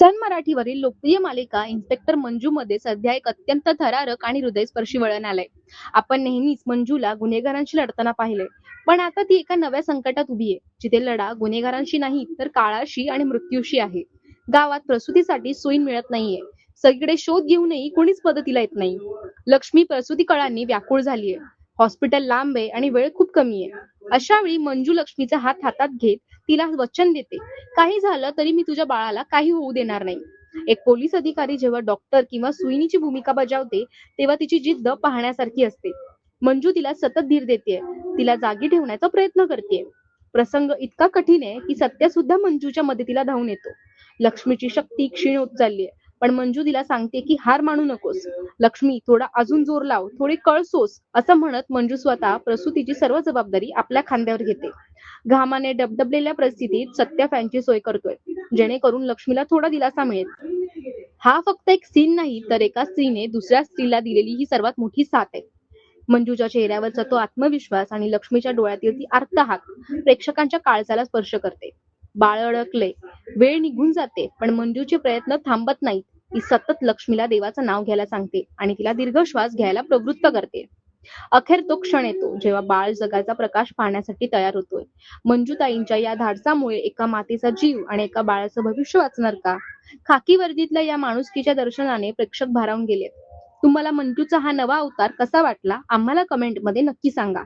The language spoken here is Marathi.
सन मराठीवरील लोकप्रिय मालिका इन्स्पेक्टर मंजू मध्ये सध्या एक अत्यंत थरारक आणि हृदयस्पर्शी वळण आलंय. आपण नेहमीच मंजूला गुन्हेगारांशी लढताना पाहिले पण आता ती एका नव्या संकटात उभी आहे. जिथे लढा गुन्हेगारांशी नाही तर काळाशी आणि मृत्यूशी आहे. गावात प्रसूतीसाठी सोयी मिळत नाहीये. सगळीकडे शोध घेऊनही कोणीच मदतीला येत नाही. लक्ष्मी प्रसूती कळांनी व्याकुळ झालीये. हॉस्पिटल लांब आहे आणि वेळ खूप कमी आहे. अशा वेळी मंजू लक्ष्मीचा हात हातात घेत तिला वचन देते. काही झालं तरी मी तुझ्या बाळाला काही होऊ देणार नाही. एक पोलीस अधिकारी जेव्हा डॉक्टर किंवा सुईणीची भूमिका बजावते तेव्हा तिची जिद्द पाहण्यासारखी असते. मंजू तिला सतत धीर देते तिला जागी ठेवण्याचा प्रयत्न करते प्रसंग इतका कठीण आहे की सत्य सुद्धा मंजूच्या मदतीला धावून येतो. लक्ष्मीची शक्ती क्षीण होत चालली आहे. पण मंजू तिला सांगते की हार मानू नकोस. लक्ष्मी थोडा अजून जोर लाव थोडी कळसोस असं म्हणत मंजू स्वतः प्रसूतीची सर्व जबाबदारी आपल्या खांद्यावर घेते. घामाने डबडबलेल्या परिस्थितीत सत्य फॅनची सोय करतोय. जेणेकरून लक्ष्मीला थोडा दिलासा मिळेल. हा फक्त एक सीन नाही तर एका स्त्रीने दुसऱ्या स्त्रीला दिलेली ही सर्वात मोठी साथ आहे. मंजूच्या चेहऱ्यावरचा तो आत्मविश्वास आणि लक्ष्मीच्या डोळ्यातील ती आर्तहात प्रेक्षकांच्या काळजाला स्पर्श करते. बाळ अडकले वेळ निघून जाते पण मंजूचे प्रयत्न थांबत नाहीत. ती सतत लक्ष्मीला देवाचं नाव घ्यायला सांगते आणि तिला दीर्घ श्वास घ्यायला प्रवृत्त करते. अखेर तो क्षण येतो जेव्हा बाळ जगाचा प्रकाश पाहण्यासाठी तयार होतोय. मंजूताईंच्या या धाडसामुळे एका मातेचा जीव आणि एका बाळाचं भविष्य वाचणार का? खाकी वर्दीतल्या या माणुसकीच्या दर्शनाने प्रेक्षक भारावून गेले तुम्हाला मंजूचा हा नवा अवतार कसा वाटला? आम्हाला कमेंटमध्ये नक्की सांगा.